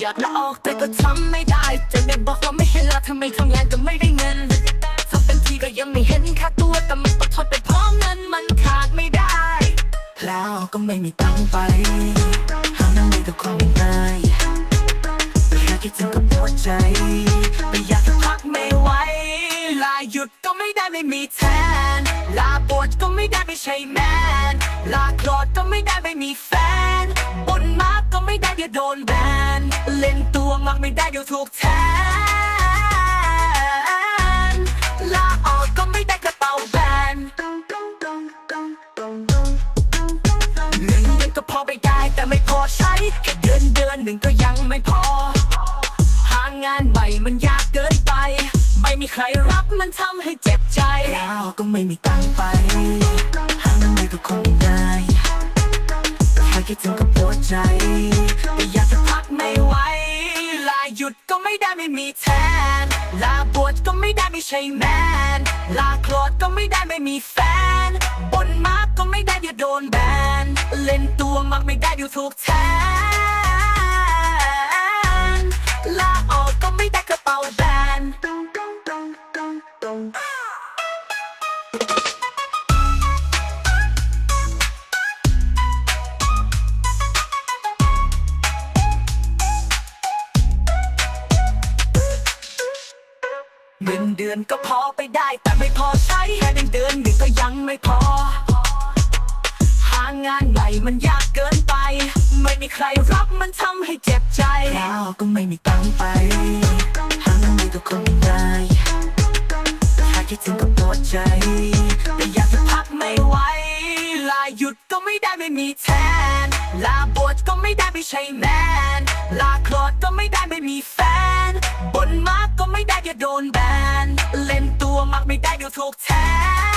อยากลาออกแต่ก็ทำไม่ได้จไม่บอกว่าไม่เห็นละทำไมทำงานก็ไม่ได้เงินทำเป็นทีก็ยังไม่เห็นค่าตัวแต่มันต้องทนไปเพราะเงินมันขาดไม่ได้ แล้วก็ไม่มีตังไปหาเงินไม่ก็คงไม่ง่ายแต่แค่คิดถึงก็ปวดใจแต่อยากจะพักไม่ไหวลาหยุดก็ไม่ได้ไม่มีแทน ลาปวดก็ไม่ได้ไม่ใช่แมนลาโกรธก็ ไม่ได้ไม่มีแฟน บนมากก็ไม่ได้เดี๋ยวโดนแบน เล่นตัวมากไม่ได้เดี๋ยวถูกแทน ลาออกก็ไม่ได้กระเป๋าแบนหนึ่งเดือนก็พอไปได้แต่ไม่พอใช้ แค่เดือนเดือนหนึ่งก็ยังไม่พอ หางานใหม่มันยากเกินไป ไม่มีใครรับมันทำให้เจ็บใจแล้วก็ไม่มีตังไป คิดถึงก็ปวดใจแต่อยากจะพักไม่ไหว ลาหยุดก็ไม่ได้ไม่มีแทน ลาบวชก็ไม่ได้ไม่ใช่แมน ลาโกรธก็ไม่ได้ไม่มีแฟน บนมากก็ไม่ได้เดี๋ยวโดนแบน เล่นตัวมากไม่ได้เดี๋ยวถูกแทน ลาออกก็ไม่ได้กระเป๋าแบน เงินเดือนก็พอไปได้แต่ไม่พอใช้แค่เดือนเดือนหนึ่งก็ยังไม่พอ หางานใหม่มันยากเกินไป ไม่มีใครรับมันทำให้เจ็บใจแล้วก็ไม่มีตังไป หางานใหม่ก็คงไม่ง่ายแต่คิดถึงก็ปวดใจ แต่อยากจะพักไม่ไหวลาหยุดก็ไม่ได้ไม่มีแทน ลาบวชก็ไม่ได้ไม่ใช่แมนลาโกรธก็ไม่ได้ไม่มีแฟน ได้ก็โดนแบน เล่นตัวมักไม่ได้ก็ถูกแทน